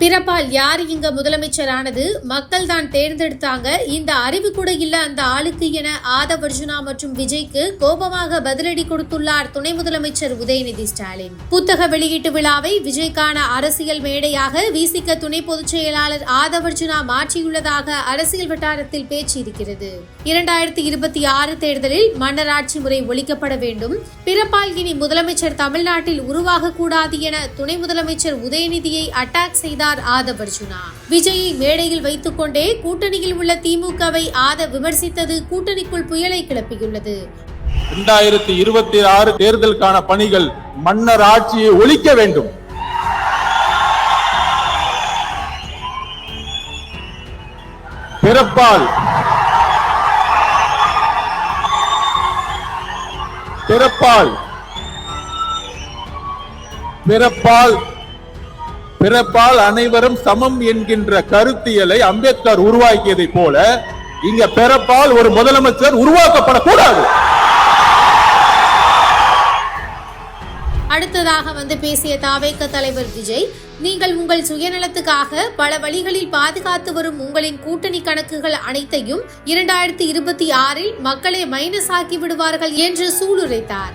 பிறப்பால் யார் இங்க முதலமைச்சரானது மக்கள் தான் தேர்ந்தெடுத்தாங்க. இந்த அறிவு கூட இல்ல அந்த ஆளுக்கு என ஆதவ் அர்ஜுனா மற்றும் விஜய்க்கு கோபமாக பதிலடி கொடுத்துள்ளார் துணை முதலமைச்சர் உதயநிதி ஸ்டாலின். புத்தக வெளியீட்டு விழாவை விஜய்க்கான அரசியல் மேடையாக விசிக துணை பொதுச் செயலாளர் ஆதவ் அர்ஜுனா மாற்றியுள்ளதாக அரசியல் வட்டாரத்தில் பேச்சு இருக்கிறது. இரண்டாயிரத்தி இருபத்தி ஆறு தேர்தலில் மன்னராட்சி முறை ஒழிக்கப்பட வேண்டும். பிறப்பால் இனி முதலமைச்சர் தமிழ்நாட்டில் உருவாகக்கூடாது என துணை முதலமைச்சர் உதயநிதியை அட்டாக் செய்தார் ஆதவ் அர்ஜுனா விஜயை மேடையில் வைத்துக் கொண்டே கூட்டணியில் உள்ள திமுகவை ஆதவ் விமர்சித்தது கூட்டணிக்குள் புயலை கிளப்பியுள்ளது. இரண்டாயிரத்தி இருபத்தி ஆறு தேர்தலுக்கான பணிகள் மன்னர் ஆட்சியை ஒழிக்க வேண்டும். பிறப்பால் பிறப்பால் பிறப்பால் பிறப்பால் அனைவரும் சமம் என்கின்ற கருத்தியலை அம்பேத்கர் உருவாக்கியதை போல இங்க பிறப்பால் ஒரு முதலமைச்சர் உருவாக்கப்படக்கூடாது. அடுத்ததாக வந்து பேசிய தாவேக்க தலைவர் விஜய் நீங்கள் உங்கள் சுயநலத்துக்காக பல வழிகளில் பாதுகாத்து வரும் உங்களின் கூட்டணி கணக்குகள் அனைத்தையும் இரண்டாயிரத்தி இருபத்தி ஆறில் மக்களை மைனஸ் ஆக்கி விடுவார்கள் என்று சூளுரைத்தார்.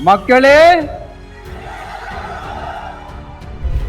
மக்களே!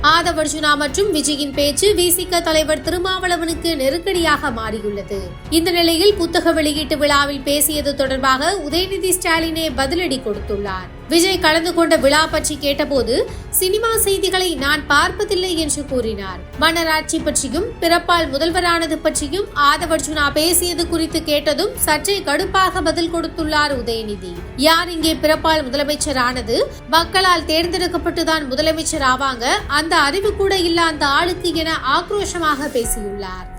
ஆதவர்ஜுனா மற்றும் விஜயின் பேச்சு விசிக தலைவர் திருமாவளவனுக்கு நெருக்கடியாக மாறியுள்ளது. இந்த நிலையில் புத்தக வெளியீட்டு விழாவில் பேசியது தொடர்பாக உதயநிதி ஸ்டாலினே பதிலடி கொடுத்துள்ளார். விஜய் கலந்து கொண்ட விழா பற்றி கேட்டபோது சினிமா செய்திகளை நான் பார்ப்பதில்லை என்று கூறினார். மன்னராட்சி பற்றியும் பிறப்பால் முதல்வரானது பற்றியும் ஆதவர்ஜுனா பேசியது குறித்து கேட்டதும் சற்றே கடுப்பாக பதில் கொடுத்துள்ளார் உதயநிதி. யார் இங்கே பிறப்பால் முதலமைச்சர் ஆனது மக்களால் தேர்ந்தெடுக்கப்பட்டுதான் முதலமைச்சர் ஆவாங்க அந்த அறிவு கூட இல்ல அந்த ஆளுக்கு என ஆக்ரோஷமாக பேசியுள்ளார்.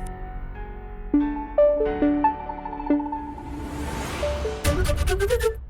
Thank you.